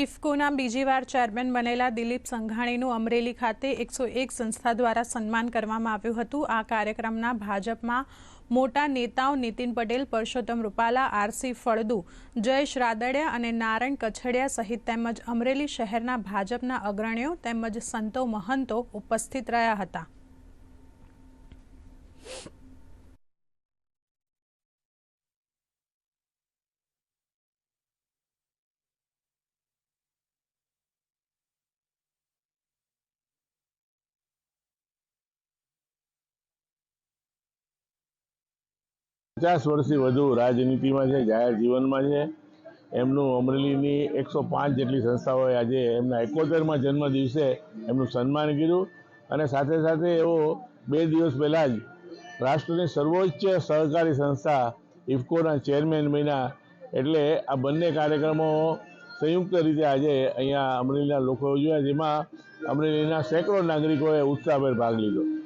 ઇફકોના બીજી વાર ચેરમેન બનેલા દિલીપ સંઘાણીનું અમરેલી ખાતે એકસો એક સંસ્થા દ્વારા સન્માન કરવામાં આવ્યું હતું. આ કાર્યક્રમના ભાજપમાં મોટા નેતાઓ નીતિન પટેલ, પરસોત્તમ રૂપાલા, આરસી ફળદુ, જયેશ રાદડિયા અને નારાયણ કછડિયા સહિત તેમજ અમરેલી શહેરના ભાજપના અગ્રણીઓ તેમજ સંતો મહંતો ઉપસ્થિત રહ્યા હતા. પચાસ વર્ષથી વધુ રાજનીતિમાં છે, જાહેર જીવનમાં છે. એમનું અમરેલીની એકસો પાંચ જેટલી સંસ્થાઓએ આજે એમના એકોતેરમાં જન્મ દિવસે એમનું સન્માન કર્યું. અને સાથે સાથે એવો બે દિવસ પહેલાં જ રાષ્ટ્રની સર્વોચ્ચ સહકારી સંસ્થા ઇફકોના ચેરમેન બન્યા. એટલે આ બંને કાર્યક્રમો સંયુક્ત રીતે આજે અહીંયા અમરેલીના લોકો ઉજવ્યા જેમાં અમરેલીના સેંકડો નાગરિકોએ ઉત્સાહભેર ભાગ લીધો.